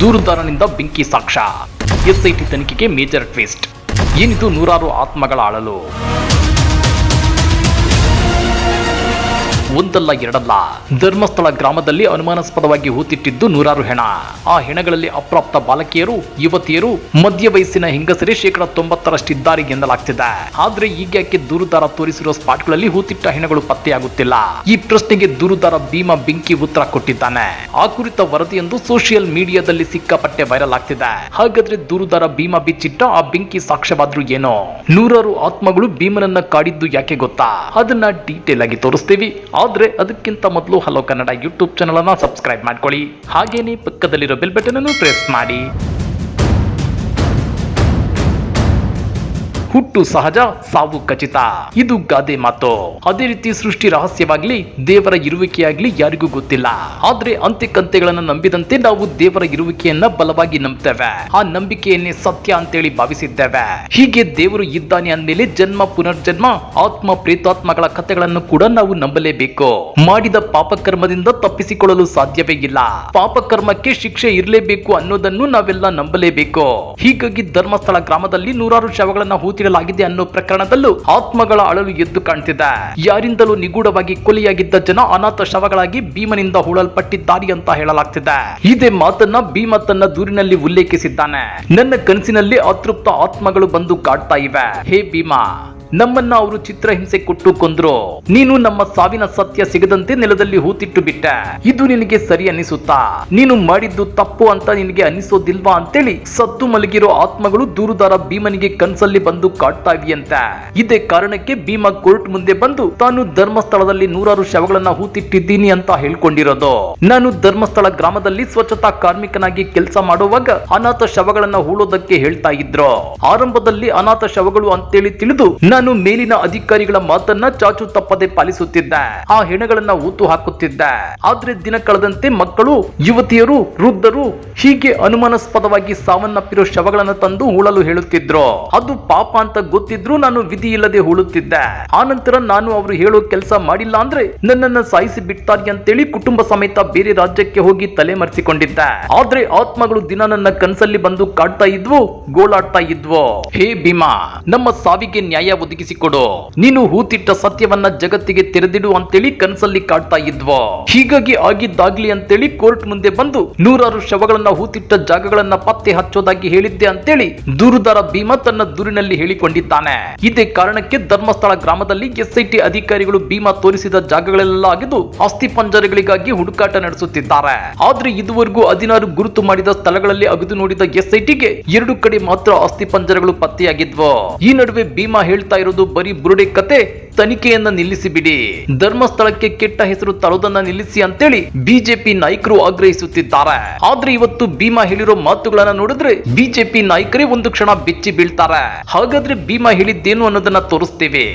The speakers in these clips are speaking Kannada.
ದೂರುದಾರನಿಂದ ಬೆಂಕಿ ಸಾಕ್ಷ್ಯ. ಎಸ್ಐಟಿ ತನಿಖೆಗೆ ಮೇಜರ್ ಟ್ವಿಸ್ಟ್. ಏನಿದು ನೂರಾರು ಆತ್ಮಗಳ ಆಳಲು ಒಂದಲ್ಲ ಎರಡಲ್ಲ. ಧರ್ಮಸ್ಥಳ ಗ್ರಾಮದಲ್ಲಿ ಅನುಮಾನಾಸ್ಪದವಾಗಿ ಹೂತಿಟ್ಟಿದ್ದು ನೂರಾರು ಹೆಣ. ಆ ಹೆಣಗಳಲ್ಲಿ ಅಪ್ರಾಪ್ತ ಬಾಲಕಿಯರು, ಯುವತಿಯರು, ಮಧ್ಯ ವಯಸ್ಸಿನ ಹೆಂಗಸರೇ ಶೇಕಡ ತೊಂಬತ್ತರಷ್ಟಿದ್ದಾರೆ ಎನ್ನಲಾಗ್ತಿದೆ. ಆದ್ರೆ ಈಗ್ಯಾಕೆ ದೂರುದಾರ ತೋರಿಸಿರುವ ಸ್ಪಾಟ್ಗಳಲ್ಲಿ ಹೂತಿಟ್ಟ ಹೆಣಗಳು ಪತ್ತೆಯಾಗುತ್ತಿಲ್ಲ? ಈ ಪ್ರಶ್ನೆಗೆ ದೂರುದಾರ ಭೀಮಾ ಬೆಂಕಿ ಉತ್ತರ ಕೊಟ್ಟಿದ್ದಾನೆ. ಆ ಕುರಿತ ವರದಿಯೊಂದು ಸೋಷಿಯಲ್ ಮೀಡಿಯಾದಲ್ಲಿ ಸಿಕ್ಕಾಪಟ್ಟೆ ವೈರಲ್ ಆಗ್ತಿದೆ. ಹಾಗಾದ್ರೆ ದೂರುದಾರ ಭೀಮಾ ಬಿಚ್ಚಿಟ್ಟ ಆ ಬೆಂಕಿ ಸಾಕ್ಷ್ಯವಾದ್ರೂ ಏನೋ? ನೂರಾರು ಆತ್ಮಗಳು ಭೀಮನನ್ನ ಕಾಡಿದ್ದು ಯಾಕೆ ಗೊತ್ತಾ? ಅದನ್ನ ಡೀಟೇಲ್ ಆಗಿ ತೋರಿಸ್ತೀವಿ. ಆದ್ರೆ ಅದಕ್ಕಿಂತ ಮೊದಲು ಹಲೋ ಕನ್ನಡ ಯೂಟ್ಯೂಬ್ ಚಾನಲನ್ನು ಸಬ್ಸ್ಕ್ರೈಬ್ ಮಾಡ್ಕೊಳ್ಳಿ. ಹಾಗೇನೇ ಪಕ್ಕದಲ್ಲಿರೋ ಬೆಲ್ ಬಟನ್ ಅನ್ನು ಪ್ರೆಸ್ ಮಾಡಿ. ಹುಟ್ಟು ಸಹಜ, ಸಾವು ಖಚಿತ. ಇದು ಗಾದೆ ಮಾತು. ಅದೇ ರೀತಿ ಸೃಷ್ಟಿ ರಹಸ್ಯವಾಗ್ಲಿ, ದೇವರ ಇರುವಿಕೆಯಾಗ್ಲಿ ಯಾರಿಗೂ ಗೊತ್ತಿಲ್ಲ. ಆದ್ರೆ ಅಂತ್ಯಕಂತೆಗಳನ್ನ ನಂಬಿದಂತೆ ನಾವು ದೇವರ ಇರುವಿಕೆಯನ್ನ ಬಲವಾಗಿ ನಂಬುತ್ತೇವೆ ಆ ನಂಬಿಕೆಯನ್ನೇ ಸತ್ಯ ಅಂತೇಳಿ ಭಾವಿಸಿದ್ದೇವೆ. ಹೀಗೆ ದೇವರು ಇದ್ದಾನೆ ಅಂದ್ಮೇಲೆ ಜನ್ಮ, ಪುನರ್ಜನ್ಮ, ಆತ್ಮ, ಪ್ರೇತಾತ್ಮಗಳ ಕಥೆಗಳನ್ನು ಕೂಡ ನಾವು ನಂಬಲೇಬೇಕು. ಮಾಡಿದ ಪಾಪಕರ್ಮದಿಂದ ತಪ್ಪಿಸಿಕೊಳ್ಳಲು ಸಾಧ್ಯವೇ ಇಲ್ಲ. ಪಾಪಕರ್ಮಕ್ಕೆ ಶಿಕ್ಷೆ ಇರಲೇಬೇಕು ಅನ್ನೋದನ್ನು ನಾವೆಲ್ಲ ನಂಬಲೇಬೇಕು. ಹೀಗಾಗಿ ಧರ್ಮಸ್ಥಳ ಗ್ರಾಮದಲ್ಲಿ ನೂರಾರು ಶವಗಳನ್ನ ಹೂತಿಡಲಾಗಿದೆ ಅನ್ನೋ ಪ್ರಕರಣದಲ್ಲೂ ಆತ್ಮಗಳ ಅಳಲು ಎದ್ದು ಕಾಣ್ತಿದೆ. ಯಾರಿಂದಲೂ ನಿಗೂಢವಾಗಿ ಕೊಲೆಯಾಗಿದ್ದ ಜನ ಅನಾಥ ಶವಗಳಾಗಿ ಭೀಮನಿಂದ ಹೂಳಲ್ಪಟ್ಟಿದ್ದಾರೆ ಅಂತ ಹೇಳಲಾಗ್ತಿದೆ. ಇದೇ ಮಾತನ್ನ ಭೀಮ ತನ್ನ ದೂರಿನಲ್ಲಿ ಉಲ್ಲೇಖಿಸಿದ್ದಾನೆ. ನನ್ನ ಕನಸಿನಲ್ಲಿ ಅತೃಪ್ತ ಆತ್ಮಗಳು ಬಂದು ಕಾಡ್ತಾ ಇವೆ. ಹೇ ಭೀಮಾ ನಮ್ಮನ್ನ ಅವರು ಚಿತ್ರಹಿಂಸೆ ಕೊಟ್ಟು ಕೊಂದ್ರು ನೀನು ನಮ್ಮ ಸಾವಿನ ಸತ್ಯ ಸಿಗದಂತೆ ನೆಲದಲ್ಲಿ ಹೂತಿಟ್ಟು ಬಿಟ್ಟೆ. ಇದು ನಿನಗೆ ಸರಿ ಅನಿಸುತ್ತಾ? ನೀನು ಮಾಡಿದ್ದು ತಪ್ಪು ಅಂತ ನಿನಗೆ ಅನಿಸೋದಿಲ್ವಾ ಅಂತೇಳಿ ಸತ್ತು ಮಲಗಿರೋ ಆತ್ಮಗಳು ದೂರುದಾರ ಭೀಮನಿಗೆ ಕನ್ಸಲ್ಲಿ ಬಂದು ಕಾಡ್ತಾ ಇವೆಯಂತೆ ಇದೇ ಕಾರಣಕ್ಕೆ ಭೀಮ ಕೋರ್ಟ್ ಮುಂದೆ ಬಂದು, ತಾನು ಧರ್ಮಸ್ಥಳದಲ್ಲಿ ನೂರಾರು ಶವಗಳನ್ನ ಹೂತಿಟ್ಟಿದ್ದೀನಿ ಅಂತ ಹೇಳ್ಕೊಂಡಿರೋದು. ನಾನು ಧರ್ಮಸ್ಥಳ ಗ್ರಾಮದಲ್ಲಿ ಸ್ವಚ್ಛತಾ ಕಾರ್ಮಿಕನಾಗಿ ಕೆಲಸ ಮಾಡುವಾಗ ಅನಾಥ ಶವಗಳನ್ನ ಹೂಳೋದಕ್ಕೆ ಹೇಳ್ತಾ ಇದ್ರು. ಆರಂಭದಲ್ಲಿ ಅನಾಥ ಶವಗಳು ಅಂತೇಳಿ ತಿಳಿದು ಮೇಲಿನ ಅಧಿಕಾರಿಗಳ ಮಾತನ್ನ ಚಾಚು ತಪ್ಪದೆ ಪಾಲಿಸುತ್ತಿದ್ದೆ. ಆ ಹೆಣಗಳನ್ನ ಊತು ಹಾಕುತ್ತಿದ್ದೆ. ಆದ್ರೆ ದಿನ ಕಳೆದಂತೆ ಮಕ್ಕಳು, ಯುವತಿಯರು, ವೃದ್ಧರು ಹೀಗೆ ಅನುಮಾನಾಸ್ಪದವಾಗಿ ಸಾವನ್ನಪ್ಪಿರೋ ಶವಗಳನ್ನ ತಂದು ಹೂಳಲು ಹೇಳುತ್ತಿದ್ರು. ಅದು ಪಾಪ ಅಂತ ಗೊತ್ತಿದ್ರು ನಾನು ವಿಧಿ ಇಲ್ಲದೆ ಹೂಳುತ್ತಿದ್ದೆ. ಆನಂತರ ನಾನು ಅವರು ಹೇಳೋ ಕೆಲಸ ಮಾಡಿಲ್ಲ ಅಂದ್ರೆ ನನ್ನನ್ನ ಸಾಯಿಸಿ ಬಿಡ್ತಾರೆ ಅಂತೇಳಿ ಕುಟುಂಬ ಸಮೇತ ಬೇರೆ ರಾಜ್ಯಕ್ಕೆ ಹೋಗಿ ತಲೆ ಮರೆಸಿಕೊಂಡಿದ್ದ. ಆದ್ರೆ ಆತ್ಮಗಳು ದಿನ ನನ್ನ ಕನಸಲ್ಲಿ ಬಂದು ಕಾಡ್ತಾ ಇದ್ವು, ಗೋಳಾಡ್ತಾ ಇದ್ವು. ಹೇ ಭೀಮಾ, ನಮ್ಮ ಸಾವಿಗೆ ನ್ಯಾಯ ಒದಗಿಸಿಕೊಡು ನೀನು ಹೂತಿಟ್ಟ ಸತ್ಯವನ್ನ ಜಗತ್ತಿಗೆ ತೆರೆದಿಡು ಅಂತೇಳಿ ಕನಸಲ್ಲಿ ಕಾಡ್ತಾ ಇದ್ವಾ. ಹೀಗಾಗಿ ಆಗಿದ್ದಾಗ್ಲಿ ಅಂತೇಳಿ ಕೋರ್ಟ್ ಮುಂದೆ ಬಂದು ನೂರಾರು ಶವಗಳನ್ನ ಹೂತಿಟ್ಟ ಜಾಗಗಳನ್ನ ಪತ್ತೆ ಹಚ್ಚೋದಾಗಿ ಹೇಳಿದ್ದೆ ಅಂತೇಳಿ ದೂರುದಾರ ಭೀಮಾ ತನ್ನ ದೂರಿನಲ್ಲಿ ಹೇಳಿಕೊಂಡಿದ್ದಾನೆ. ಇದೇ ಕಾರಣಕ್ಕೆ ಧರ್ಮಸ್ಥಳ ಗ್ರಾಮದಲ್ಲಿ ಎಸ್ಐಟಿ ಅಧಿಕಾರಿಗಳು ಭೀಮಾ ತೋರಿಸಿದ ಜಾಗಗಳೆಲ್ಲ ಆಗಿದ್ದು ಆಸ್ತಿ ಪಂಜರಗಳಿಗಾಗಿ ಹುಡುಕಾಟ ನಡೆಸುತ್ತಿದ್ದಾರೆ. ಆದ್ರೆ ಇದುವರೆಗೂ ಹದಿನಾರು ಗುರುತು ಮಾಡಿದ ಸ್ಥಳಗಳಲ್ಲಿ ಅಗದು ನೋಡಿದ ಎಸ್ಐಟಿಗೆ ಎರಡು ಕಡೆ ಮಾತ್ರ ಆಸ್ತಿ ಪಂಜರಗಳು ಪತ್ತೆಯಾಗಿದ್ವು. ಈ ನಡುವೆ ಭೀಮಾ ಹೇಳ್ತಾ ಇರೋದು ಬರೀ ಬುರುಡೆ ಕತೆ, ತನಿಖೆಯನ್ನ ನಿಲ್ಲಿಸಿ ಬಿಡಿ ಧರ್ಮಸ್ಥಳಕ್ಕೆ ಕೆಟ್ಟ ಹೆಸರು ತರೋದನ್ನ ನಿಲ್ಲಿಸಿ ಅಂತೇಳಿ ಬಿಜೆಪಿ ನಾಯಕರು ಆಗ್ರಹಿಸುತ್ತಿದ್ದಾರೆ. ಆದ್ರೆ ಇವತ್ತು ಭೀಮಾ ಹೇಳಿರೋ ಮಾತುಗಳನ್ನ ನೋಡಿದ್ರೆ ಬಿಜೆಪಿ ನಾಯಕರೇ ಒಂದು ಕ್ಷಣ ಬೆಚ್ಚಿ ಬೀಳ್ತಾರೆ. ಹಾಗಾದ್ರೆ ಭೀಮಾ ಹೇಳಿದ್ದೇನು ಅನ್ನೋದನ್ನ ತೋರಿಸ್ತೇವೆ.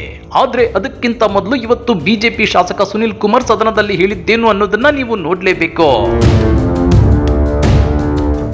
ಆದ್ರೆ ಅದಕ್ಕಿಂತ ಮೊದಲು ಇವತ್ತು ಬಿಜೆಪಿ ಶಾಸಕ ಸುನಿಲ್ ಕುಮಾರ್ ಸದನದಲ್ಲಿ ಹೇಳಿದ್ದೇನು ಅನ್ನೋದನ್ನ ನೀವು ನೋಡ್ಲೇಬೇಕು.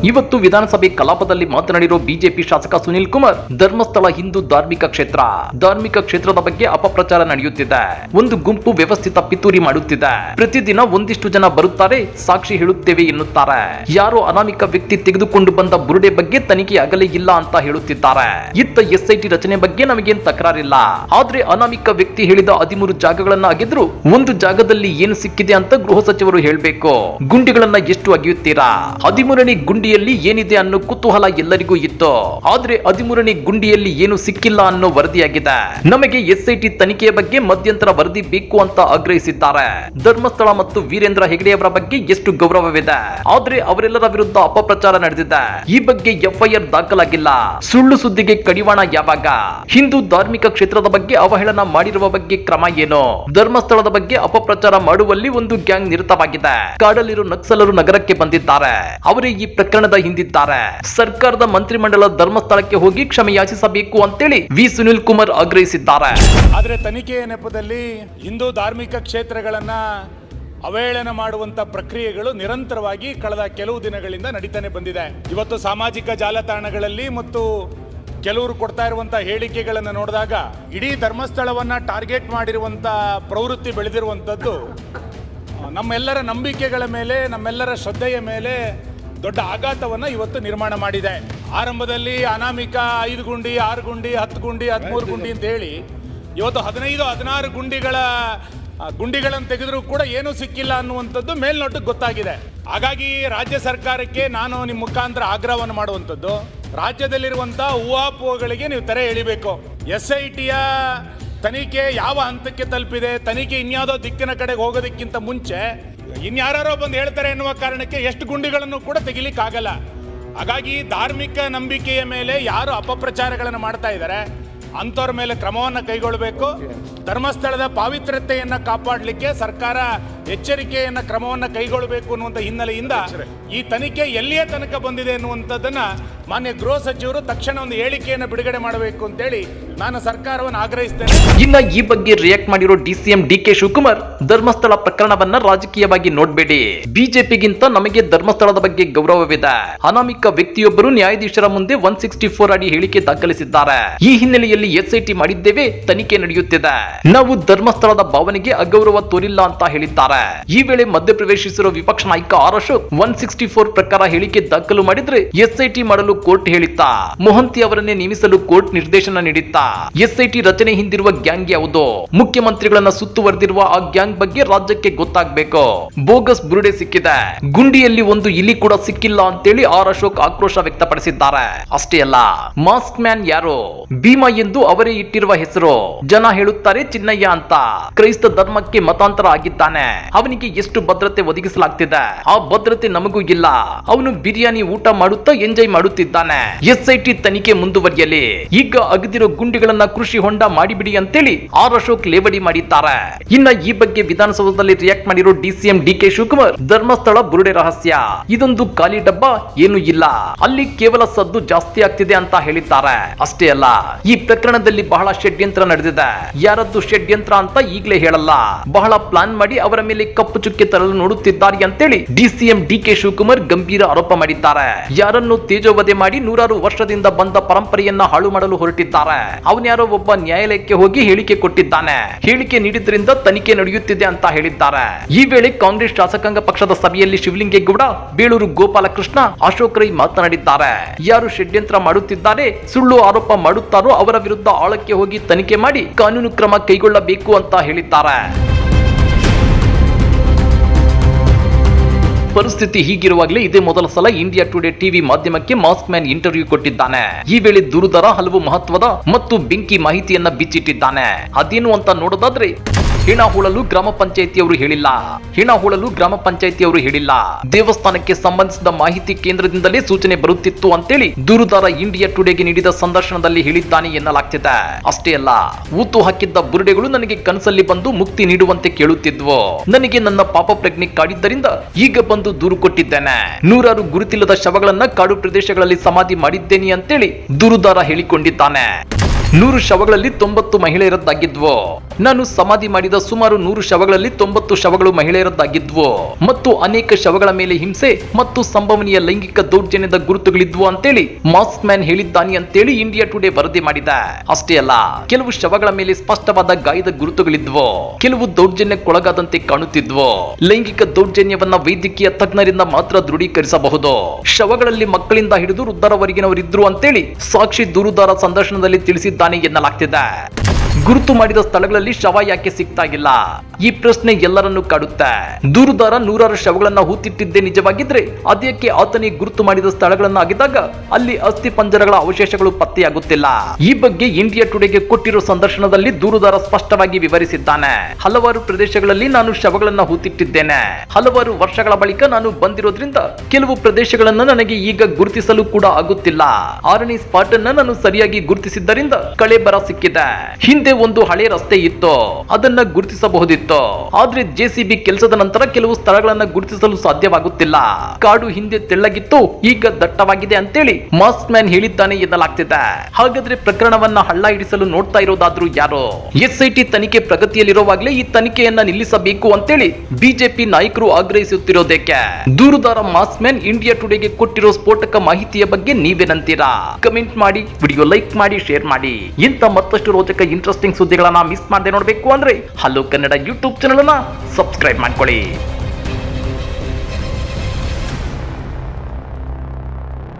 ಇವತ್ತು ವಿಧಾನಸಭೆ ಕಲಾಪದಲ್ಲಿ ಮಾತನಾಡಿರೋ ಬಿಜೆಪಿ ಶಾಸಕ ಸುನಿಲ್ ಕುಮಾರ್, ಧರ್ಮಸ್ಥಳ ಹಿಂದೂ ಧಾರ್ಮಿಕ ಕ್ಷೇತ್ರ. ಧಾರ್ಮಿಕ ಕ್ಷೇತ್ರದ ಬಗ್ಗೆ ಅಪಪ್ರಚಾರ ನಡೆಯುತ್ತಿದೆ. ಒಂದು ಗುಂಪು ವ್ಯವಸ್ಥಿತ ಪಿತೂರಿ ಮಾಡುತ್ತಿದೆ. ಪ್ರತಿದಿನ ಒಂದಿಷ್ಟು ಜನ ಬರುತ್ತಾರೆ, ಸಾಕ್ಷಿ ಹೇಳುತ್ತೇವೆ ಎನ್ನುತ್ತಾರೆ. ಯಾರು ಅನಾಮಿಕ ವ್ಯಕ್ತಿ ತೆಗೆದುಕೊಂಡು ಬಂದ ಬುರುಡೆ ಬಗ್ಗೆ ತನಿಖೆ ಆಗಲೇ ಇಲ್ಲ ಅಂತ ಹೇಳುತ್ತಿದ್ದಾರೆ. ಇತ್ತ ಎಸ್ಐಟಿ ರಚನೆ ಬಗ್ಗೆ ನಮಗೇನ್ ತಕರಾರಿಲ್ಲ. ಆದ್ರೆ ಅನಾಮಿಕ ವ್ಯಕ್ತಿ ಹೇಳಿದ ಹದಿಮೂರು ಜಾಗಗಳನ್ನ ಆಗಿದ್ರು ಒಂದು ಜಾಗದಲ್ಲಿ ಏನು ಸಿಕ್ಕಿದೆ ಅಂತ ಗೃಹ ಸಚಿವರು ಹೇಳಬೇಕು. ಗುಂಡಿಗಳನ್ನ ಎಷ್ಟು ಅಗೆಯುತ್ತೀರಾ? ಹದಿಮೂರನೇ ಗುಂಡಿಯಲ್ಲಿ ಏನಿದೆ ಅನ್ನೋ ಕುತೂಹಲ ಎಲ್ಲರಿಗೂ ಇತ್ತು. ಆದ್ರೆ ಹದಿಮೂರನೇ ಗುಂಡಿಯಲ್ಲಿ ಏನು ಸಿಕ್ಕಿಲ್ಲ ಅನ್ನೋ ವರದಿಯಾಗಿದೆ. ನಮಗೆ ಎಸ್ಐಟಿ ತನಿಖೆಯ ಬಗ್ಗೆ ಮಧ್ಯಂತರ ವರದಿ ಬೇಕು ಅಂತ ಆಗ್ರಹಿಸಿದ್ದಾರೆ. ಧರ್ಮಸ್ಥಳ ಮತ್ತು ವೀರೇಂದ್ರ ಹೆಗಡೆಯವರ ಬಗ್ಗೆ ಎಷ್ಟು ಗೌರವವಿದೆ. ಆದ್ರೆ ಅವರೆಲ್ಲರ ವಿರುದ್ಧ ಅಪಪ್ರಚಾರ ನಡೆದಿದೆ. ಈ ಬಗ್ಗೆ ಎಫ್ಐಆರ್ ದಾಖಲಾಗಿಲ್ಲ. ಸುಳ್ಳು ಸುದ್ದಿಗೆ ಕಡಿವಾಣ ಯಾವಾಗ? ಹಿಂದೂ ಧಾರ್ಮಿಕ ಕ್ಷೇತ್ರದ ಬಗ್ಗೆ ಅವಹೇಳನ ಮಾಡಿರುವ ಬಗ್ಗೆ ಕ್ರಮ ಏನು? ಧರ್ಮಸ್ಥಳದ ಬಗ್ಗೆ ಅಪಪ್ರಚಾರ ಮಾಡುವಲ್ಲಿ ಒಂದು ಗ್ಯಾಂಗ್ ನಿರತವಾಗಿದೆ. ಕಾಡಲ್ಲಿರೋ ನಕ್ಸಲರು ನಗರಕ್ಕೆ ಬಂದಿದ್ದಾರೆ. ಅವರೇ ಈ ಪ್ರಕರಣದ ಹಿಂದಿದ್ದಾರೆ. ಸರ್ಕಾರದ ಮಂತ್ರಿಮಂಡಲ ಧರ್ಮಸ್ಥಳಕ್ಕೆ ಹೋಗಿ ಕ್ಷಮೆ ಯಾಚಿಸಬೇಕು ಅಂತೇಳಿ ವಿ. ಸುನಿಲ್ ಕುಮಾರ್ ಆಗ್ರಹಿಸಿದ್ದಾರೆ. ಆದರೆ ತನಿಖೆಯ ನೆಪದಲ್ಲಿ ಹಿಂದೂ ಧಾರ್ಮಿಕ ಕ್ಷೇತ್ರಗಳನ್ನು ಅವಹೇಳನ ಮಾಡುವಂತ ಪ್ರಕ್ರಿಯೆಗಳು ನಿರಂತರವಾಗಿ ಕಳೆದ ಕೆಲವು ದಿನಗಳಿಂದ ನಡೀತಾನೆ ಬಂದಿದೆ. ಇವತ್ತು ಸಾಮಾಜಿಕ ಜಾಲತಾಣಗಳಲ್ಲಿ ಮತ್ತು ಕೆಲವರು ಕೊಡ್ತಾ ಇರುವಂಥ ಹೇಳಿಕೆಗಳನ್ನು ನೋಡಿದಾಗ ಇಡೀ ಧರ್ಮಸ್ಥಳವನ್ನ ಟಾರ್ಗೆಟ್ ಮಾಡಿರುವಂತ ಪ್ರವೃತ್ತಿ ಬೆಳೆದಿರುವಂಥದ್ದು ನಮ್ಮೆಲ್ಲರ ನಂಬಿಕೆಗಳ ಮೇಲೆ, ನಮ್ಮೆಲ್ಲರ ಶ್ರದ್ಧೆಯ ಮೇಲೆ ದೊಡ್ಡ ಆಘಾತವನ್ನು ಇವತ್ತು ನಿರ್ಮಾಣ ಮಾಡಿದೆ. ಆರಂಭದಲ್ಲಿ ಅನಾಮಿಕ ಐದು ಗುಂಡಿ, ಆರು ಗುಂಡಿ, ಹತ್ತು ಗುಂಡಿ, ಹದಿಮೂರು ಗುಂಡಿ ಅಂತ ಹೇಳಿ ಇವತ್ತು ಹದಿನೈದು, ಹದಿನಾರು ಗುಂಡಿಗಳ ಗುಂಡಿಗಳನ್ನು ತೆಗೆದರೂ ಕೂಡ ಏನೂ ಸಿಕ್ಕಿಲ್ಲ ಅನ್ನುವಂಥದ್ದು ಮೇಲ್ನೋಟಕ್ಕೆ ಗೊತ್ತಾಗಿದೆ. ಹಾಗಾಗಿ ರಾಜ್ಯ ಸರ್ಕಾರಕ್ಕೆ ನಾನು ನಿಮ್ಮ ಮುಖಾಂತರ ಆಗ್ರಹವನ್ನು ಮಾಡುವಂಥದ್ದು. ರಾಜ್ಯದಲ್ಲಿರುವಂಥ ಊಹಾಪೋಹಗಳಿಗೆ ನೀವು ತೆರೆ ಎಳಿಬೇಕು. ಎಸ್ ಐ ಟಿಯ ತನಿಖೆ ಯಾವ ಹಂತಕ್ಕೆ ತಲುಪಿದೆ, ತನಿಖೆ ಇನ್ಯಾವುದೋ ದಿಕ್ಕಿನ ಕಡೆಗೆ ಹೋಗೋದಕ್ಕಿಂತ ಮುಂಚೆ ಇನ್ಯಾರೋ ಬಂದು ಹೇಳ್ತಾರೆ ಎನ್ನುವ ಕಾರಣಕ್ಕೆ ಎಷ್ಟು ಗುಂಡಿಗಳನ್ನು ಕೂಡ ತೆಗಿಲಿಕ್ಕಾಗಲ್ಲ. ಹಾಗಾಗಿ ಧಾರ್ಮಿಕ ನಂಬಿಕೆಯ ಮೇಲೆ ಯಾರು ಅಪಪ್ರಚಾರಗಳನ್ನು ಮಾಡ್ತಾ ಇದ್ದಾರೆ, ಅಂಥವ್ರ ಮೇಲೆ ಕ್ರಮವನ್ನು ಕೈಗೊಳ್ಳಬೇಕು. ಧರ್ಮಸ್ಥಳದ ಪಾವಿತ್ರ್ಯತೆಯನ್ನು ಕಾಪಾಡಲಿಕ್ಕೆ ಸರ್ಕಾರ ಎಚ್ಚರಿಕೆಯನ್ನ ಕ್ರಮವನ್ನು ಕೈಗೊಳ್ಳಬೇಕು ಅನ್ನುವಂಥ ಹಿನ್ನೆಲೆಯಿಂದ ಈ ತನಿಖೆ ಎಲ್ಲಿಯ ತನಕ ಬಂದಿದೆ ಅನ್ನುವಂಥದ್ದನ್ನ ಮಾನ್ಯ ಗೃಹ ಸಚಿವರು ತಕ್ಷಣ ಒಂದು ಹೇಳಿಕೆಯನ್ನು ಬಿಡುಗಡೆ ಮಾಡಬೇಕು ಅಂತೇಳಿ ನಾನು ಸರ್ಕಾರವನ್ನು ಆಗ್ರಹಿಸ್ತೇನೆ. ಇನ್ನ ಈ ಬಗ್ಗೆ ರಿಯಾಕ್ಟ್ ಮಾಡಿರೋ DCM D K Shivakumar, Dharmasthala ಪ್ರಕರಣವನ್ನ ರಾಜಕೀಯವಾಗಿ ನೋಡ್ಬೇಡಿ. ಬಿಜೆಪಿಗಿಂತ ನಮಗೆ ಧರ್ಮಸ್ಥಳದ ಬಗ್ಗೆ ಗೌರವವಿದೆ. ಅನಾಮಿಕ ವ್ಯಕ್ತಿಯೊಬ್ಬರು ನ್ಯಾಯಾಧೀಶರ ಮುಂದೆ ಒನ್ ಸಿಕ್ಸ್ಟಿ ಫೋರ್ ಅಡಿ ಹೇಳಿಕೆ ದಾಖಲಿಸಿದ್ದಾರೆ. ಈ ಹಿನ್ನೆಲೆಯಲ್ಲಿ ಎಸ್ಐಟಿ ಮಾಡಿದ್ದೇವೆ, ತನಿಖೆ ನಡೆಯುತ್ತಿದೆ. ನಾವು ಧರ್ಮಸ್ಥಳದ ಭಾವನೆಗೆ ಅಗೌರವ ತೋರಿಲ್ಲ ಅಂತ ಹೇಳಿದ್ದಾರೆ. ಈ ವೇಳೆ ಮಧ್ಯಪ್ರವೇಶಿಸಿರುವ ವಿಪಕ್ಷ ನಾಯಕ R Ashok one sixty four ಪ್ರಕಾರ ಹೇಳಿಕೆ ದಾಖಲು ಮಾಡಿದ್ರೆ ಎಸ್ಐಟಿ ಮಾಡಲು ಕೋರ್ಟ್ ಹೇಳಿತ್ತಾ? ಮೊಹಂತಿ ಅವರನ್ನೇ ನೇಮಿಸಲು ಕೋರ್ಟ್ ನಿರ್ದೇಶನ ನೀಡಿತ್ತಾ? ಎಸ್ಐಟಿ ರಚನೆ ಹಿಂದಿರುವ ಗ್ಯಾಂಗ್ ಯಾವುದು? ಮುಖ್ಯಮಂತ್ರಿಗಳನ್ನ ಸುತ್ತುವರೆದಿರುವ ಆ ಗ್ಯಾಂಗ್ ಬಗ್ಗೆ ರಾಜ್ಯಕ್ಕೆ ಗೊತ್ತಾಗಬೇಕು. ಬೋಗಸ್ ಬುರುಡೆ ಸಿಕ್ಕಿದೆ. ಗುಂಡಿಯಲ್ಲಿ ಒಂದು ಇಲಿ ಕೂಡ ಸಿಕ್ಕಿಲ್ಲ ಅಂತೇಳಿ ಆರ್ ಅಶೋಕ್ ಆಕ್ರೋಶ ವ್ಯಕ್ತಪಡಿಸಿದ್ದಾರೆ. ಅಷ್ಟೇ ಅಲ್ಲ, ಮಾಸ್ಕ್ ಮ್ಯಾನ್ ಯಾರು? ಭೀಮಾ ಎಂದು ಅವರೇ ಇಟ್ಟಿರುವ ಹೆಸರು. ಜನ ಹೇಳುತ್ತಾರೆ ಚಿನ್ನಯ್ಯ ಅಂತ. ಕ್ರೈಸ್ತ ಧರ್ಮಕ್ಕೆ ಮತಾಂತರ ಆಗಿದ್ದಾನೆ. ಅವನಿಗೆ ಎಷ್ಟು ಭದ್ರತೆ ಒದಗಿಸಲಾಗ್ತಿದೆ? ಆ ಭದ್ರತೆ ನಮಗೂ ಇಲ್ಲ. ಅವನು ಬಿರಿಯಾನಿ ಊಟ ಮಾಡುತ್ತಾ ಎಂಜಾಯ್ ಮಾಡುತ್ತಿದ್ದಾನೆ ಎಸ್ಐಟಿ ತನಿಖೆ ಮುಂದುವರಿಯಲಿ. ಈಗ ಅಗದಿರೋ ಗುಂಡಿಗಳನ್ನ ಕೃಷಿ ಹೊಂಡ ಮಾಡಿಬಿಡಿ ಅಂತೇಳಿ ಆರ್ ಅಶೋಕ್ ಲೇವಡಿ ಮಾಡಿದ್ದಾರೆ. ಇನ್ನ ಈ ಬಗ್ಗೆ ವಿಧಾನಸೌಧದಲ್ಲಿ ರಿಯಾಕ್ಟ್ ಮಾಡಿರೋ DCM D K Shivakumar Dharmasthala ಬುರುಡೆ ರಹಸ್ಯ. ಇದೊಂದು ಖಾಲಿ ಡಬ್ಬ, ಏನು ಇಲ್ಲ. ಅಲ್ಲಿ ಕೇವಲ ಸದ್ದು ಜಾಸ್ತಿ ಆಗ್ತಿದೆ ಅಂತ ಹೇಳಿದ್ದಾರೆ. ಅಷ್ಟೇ ಅಲ್ಲ, ಈ ಪ್ರಕರಣದಲ್ಲಿ ಬಹಳ ಷಡ್ಯಂತ್ರ ನಡೆದಿದೆ. ಯಾರದ್ದು ಷಡ್ಯಂತ್ರ ಅಂತ ಈಗಲೇ ಹೇಳಲ್ಲ. ಬಹಳ ಪ್ಲಾನ್ ಮಾಡಿ ಅವರ ಮೇಲೆ ಕಪ್ಪು ಚುಕ್ಕೆ ತರಲು ನೋಡುತ್ತಿದ್ದಾರೆ ಅಂತೇಳಿ ಡಿಸಿಎಂ ಡಿ ಕೆ ಶಿವಕುಮಾರ್ ಗಂಭೀರ ಆರೋಪ ಮಾಡಿದ್ದಾರೆ. ಯಾರನ್ನು ತೇಜೋವಧೆ ಮಾಡಿ ನೂರಾರು ವರ್ಷದಿಂದ ಬಂದ ಪರಂಪರೆಯನ್ನ ಹಾಳು ಮಾಡಲು ಹೊರಟಿದ್ದಾರೆ ಅವನ್ಯಾರೋ ಒಬ್ಬ ನ್ಯಾಯಾಲಯಕ್ಕೆ ಹೋಗಿ ಹೇಳಿಕೆ ಕೊಟ್ಟಿದ್ದಾನೆ. ಹೇಳಿಕೆ ನೀಡಿದ್ರಿಂದ ತನಿಖೆ ನಡೆಯುತ್ತಿದೆ ಅಂತ ಹೇಳಿದ್ದಾರೆ. ಈ ವೇಳೆ ಕಾಂಗ್ರೆಸ್ ಶಾಸಕಾಂಗ ಪಕ್ಷದ ಸಭೆಯಲ್ಲಿ ಶಿವಲಿಂಗೇಗೌಡ, ಬೇಳೂರು ಗೋಪಾಲಕೃಷ್ಣ, ಅಶೋಕ್ ರೈ ಮಾತನಾಡಿದ್ದಾರೆ. ಯಾರು ಷಡ್ಯಂತ್ರ ಮಾಡುತ್ತಿದ್ದಾರೆ, ಸುಳ್ಳು ಆರೋಪ ಮಾಡುತ್ತಾರೋ ಅವರ ವಿರುದ್ಧ ಆಳಕ್ಕೆ ಹೋಗಿ ತನಿಖೆ ಮಾಡಿ ಕಾನೂನು ಕ್ರಮ ಕೈಗೊಳ್ಳಬೇಕು ಅಂತ ಹೇಳಿದ್ದಾರೆ. ಪರಿಸ್ಥಿತಿ ಹೀಗಿರುವಾಗಲೇ ಇದೇ ಮೊದಲ ಸಲ ಇಂಡಿಯಾ ಟುಡೇ ಟಿವಿ ಮಾಧ್ಯಮಕ್ಕೆ ಮಾಸ್ಕ್ ಮ್ಯಾನ್ ಇಂಟರ್ವ್ಯೂ ಕೊಟ್ಟಿದ್ದಾನೆ. ಈ ವೇಳೆ ದುರುದರ ಹಲವು ಮಹತ್ವದ ಮತ್ತು ಬೆಂಕಿ ಮಾಹಿತಿಯನ್ನ ಬಿಚ್ಚಿಟ್ಟಿದ್ದಾನೆ. ಅದೇನು ಅಂತ ನೋಡೋದಾದ್ರೆ ಹೆಣ ಹೂಳಲು ಗ್ರಾಮ ಪಂಚಾಯಿತಿಯವರು ಹೇಳಿಲ್ಲ. ಹೆಣ ಹೂಳಲು ಗ್ರಾಮ ಪಂಚಾಯಿತಿಯವರು ಹೇಳಿಲ್ಲ. ದೇವಸ್ಥಾನಕ್ಕೆ ಸಂಬಂಧಿಸಿದ ಮಾಹಿತಿ ಕೇಂದ್ರದಿಂದಲೇ ಸೂಚನೆ ಬರುತ್ತಿತ್ತು ಅಂತೇಳಿ ದೂರುದಾರ ಇಂಡಿಯಾ ಟುಡೇಗೆ ನೀಡಿದ ಸಂದರ್ಶನದಲ್ಲಿ ಹೇಳಿದ್ದಾನೆ ಎನ್ನಲಾಗ್ತಿದೆ. ಅಷ್ಟೇ ಅಲ್ಲ, ಊತು ಹಾಕಿದ್ದ ಬುರುಡೆಗಳು ನನಗೆ ಕನಸಲ್ಲಿ ಬಂದು ಮುಕ್ತಿ ನೀಡುವಂತೆ ಕೇಳುತ್ತಿದ್ವು. ನನಗೆ ನನ್ನ ಪಾಪ ಪ್ರಜ್ಞೆ ಕಾಡಿದ್ದರಿಂದ ಈಗ ಬಂದು ದೂರು ಕೊಟ್ಟಿದ್ದೇನೆ. ನೂರಾರು ಗುರುತಿಲ್ಲದ ಶವಗಳನ್ನ ಕಾಡು ಪ್ರದೇಶಗಳಲ್ಲಿ ಸಮಾಧಿ ಮಾಡಿದ್ದೇನೆ ಅಂತೇಳಿ ದೂರುದಾರ ಹೇಳಿಕೊಂಡಿದ್ದಾನೆ. ನೂರು ಶವಗಳಲ್ಲಿ ತೊಂಬತ್ತು ಮಹಿಳೆಯರದ್ದಾಗಿದ್ವು. ನಾನು ಸಮಾಧಿ ಮಾಡಿದ ಸುಮಾರು ನೂರು ಶವಗಳಲ್ಲಿ ತೊಂಬತ್ತು ಶವಗಳು ಮಹಿಳೆಯರದ್ದಾಗಿದ್ವು. ಮತ್ತು ಅನೇಕ ಶವಗಳ ಮೇಲೆ ಹಿಂಸೆ ಮತ್ತು ಸಂಭವನೀಯ ಲೈಂಗಿಕ ದೌರ್ಜನ್ಯದ ಗುರುತುಗಳಿದ್ವು ಅಂತೇಳಿ ಮಾಸ್ಕ್ ಮ್ಯಾನ್ ಹೇಳಿದ್ದಾನೆ ಅಂತೇಳಿ ಇಂಡಿಯಾ ಟುಡೇ ವರದಿ ಮಾಡಿದೆ. ಅಷ್ಟೇ ಅಲ್ಲ, ಕೆಲವು ಶವಗಳ ಮೇಲೆ ಸ್ಪಷ್ಟವಾದ ಗಾಯದ ಗುರುತುಗಳಿದ್ವು. ಕೆಲವು ದೌರ್ಜನ್ಯಕ್ಕೊಳಗಾದಂತೆ ಕಾಣುತ್ತಿದ್ವು. ಲೈಂಗಿಕ ದೌರ್ಜನ್ಯವನ್ನ ವೈದ್ಯಕೀಯ ತಜ್ಞರಿಂದ ಮಾತ್ರ ದೃಢೀಕರಿಸಬಹುದು. ಶವಗಳಲ್ಲಿ ಮಕ್ಕಳಿಂದ ಹಿಡಿದು ವೃದ್ಧರವರೆಗಿನವರಿದ್ರು ಅಂತೇಳಿ ಸಾಕ್ಷಿ ದೂರುದಾರ ಸಂದರ್ಶನದಲ್ಲಿ ತಿಳಿಸಿದ್ದಾನೆ ಎನ್ನಲಾಗ್ತಿದೆ ಗುರುತು ಮಾಡಿದ ಸ್ಥಳಗಳಲ್ಲಿ ಶವ ಯಾಕೆ ಸಿಗ್ತಾ ಇಲ್ಲ ಈ ಪ್ರಶ್ನೆ ಎಲ್ಲರನ್ನೂ ಕಾಡುತ್ತೆ. ದೂರುದಾರ ನೂರಾರು ಶವಗಳನ್ನ ಹೂತಿಟ್ಟಿದ್ದೆ ನಿಜವಾಗಿದ್ರೆ ಅದಕ್ಕೆ ಆತನೇ ಗುರುತು ಮಾಡಿದ ಸ್ಥಳಗಳನ್ನ ಆಗಿದಾಗ ಅಲ್ಲಿ ಅಸ್ಥಿ ಪಂಜರಗಳ ಅವಶೇಷಗಳು ಪತ್ತೆಯಾಗುತ್ತಿಲ್ಲ? ಈ ಬಗ್ಗೆ ಇಂಡಿಯಾ ಟುಡೇಗೆ ಕೊಟ್ಟಿರೋ ಸಂದರ್ಶನದಲ್ಲಿ ದೂರುದಾರ ಸ್ಪಷ್ಟವಾಗಿ ವಿವರಿಸಿದ್ದಾನೆ. ಹಲವಾರು ಪ್ರದೇಶಗಳಲ್ಲಿ ನಾನು ಶವಗಳನ್ನ ಹೂತಿಟ್ಟಿದ್ದೇನೆ. ಹಲವಾರು ವರ್ಷಗಳ ಬಳಿಕ ನಾನು ಬಂದಿರೋದ್ರಿಂದ ಕೆಲವು ಪ್ರದೇಶಗಳನ್ನ ನನಗೆ ಈಗ ಗುರುತಿಸಲು ಕೂಡ ಆಗುತ್ತಿಲ್ಲ. ಆರನೇ ಸ್ಪಾಟ್ ಅನ್ನ ನಾನು ಸರಿಯಾಗಿ ಗುರುತಿಸಿದ್ದರಿಂದ ಕಳೆ ಬರ ಸಿಕ್ಕಿದೆ. ಹಿಂದೆ ಒಂದು ಹಳೆ ರಸ್ತೆ ಇತ್ತು, ಅದನ್ನ ಗುರುತಿಸಬಹುದಿತ್ತು. ಆದ್ರೆ ಜೆಸಿಬಿ ಕೆಲಸದ ನಂತರ ಕೆಲವು ಸ್ಥಳಗಳನ್ನ ಗುರುತಿಸಲು ಸಾಧ್ಯವಾಗುತ್ತಿಲ್ಲ. ಕಾಡು ಹಿಂದೆ ತೆಳ್ಳಗಿತ್ತು, ಈಗ ದಟ್ಟವಾಗಿದೆ ಅಂತೇಳಿ ಮಾಸ್ಕ್ ಮ್ಯಾನ್ ಹೇಳಿದ್ದಾನೆ ಎನ್ನಲಾಗ್ತಿದೆ. ಹಾಗಾದ್ರೆ ಪ್ರಕರಣವನ್ನ ಹಳ್ಳ ಹಿಡಿಸಲು ನೋಡ್ತಾ ಇರೋದಾದ್ರೂ ಯಾರು? ಎಸ್ಐಟಿ ತನಿಖೆ ಪ್ರಗತಿಯಲ್ಲಿರುವಾಗಲೇ ಈ ತನಿಖೆಯನ್ನ ನಿಲ್ಲಿಸಬೇಕು ಅಂತೇಳಿ ಬಿಜೆಪಿ ನಾಯಕರು ಆಗ್ರಹಿಸುತ್ತಿರೋದಕ್ಕೆ ದೂರುದಾರ ಮಾಸ್ಕ್ ಮ್ಯಾನ್ ಇಂಡಿಯಾ ಟುಡೇಗೆ ಕೊಟ್ಟಿರೋ ಸ್ಫೋಟಕ ಮಾಹಿತಿಯ ಬಗ್ಗೆ ನೀವೇನಂತೀರಾ? ಕಮೆಂಟ್ ಮಾಡಿ, ವಿಡಿಯೋ ಲೈಕ್ ಮಾಡಿ, ಶೇರ್ ಮಾಡಿ. ಇಂತ ಮತ್ತಷ್ಟು ರೋಚಕ ಇಂಟ್ರೆಸ್ಟಿಂಗ್ ಸುದ್ದಿಗಳನ್ನ ಮಿಸ್ ಮಾಡದೆ ನೋಡಬೇಕು ಅಂದ್ರೆ ಹಲೋ ಕನ್ನಡ ಯೂಟ್ಯೂಬ್ ಚಾನಲ್ ಅನ್ನ ಸಬ್ಸ್ಕ್ರೈಬ್ ಮಾಡ್ಕೊಳ್ಳಿ.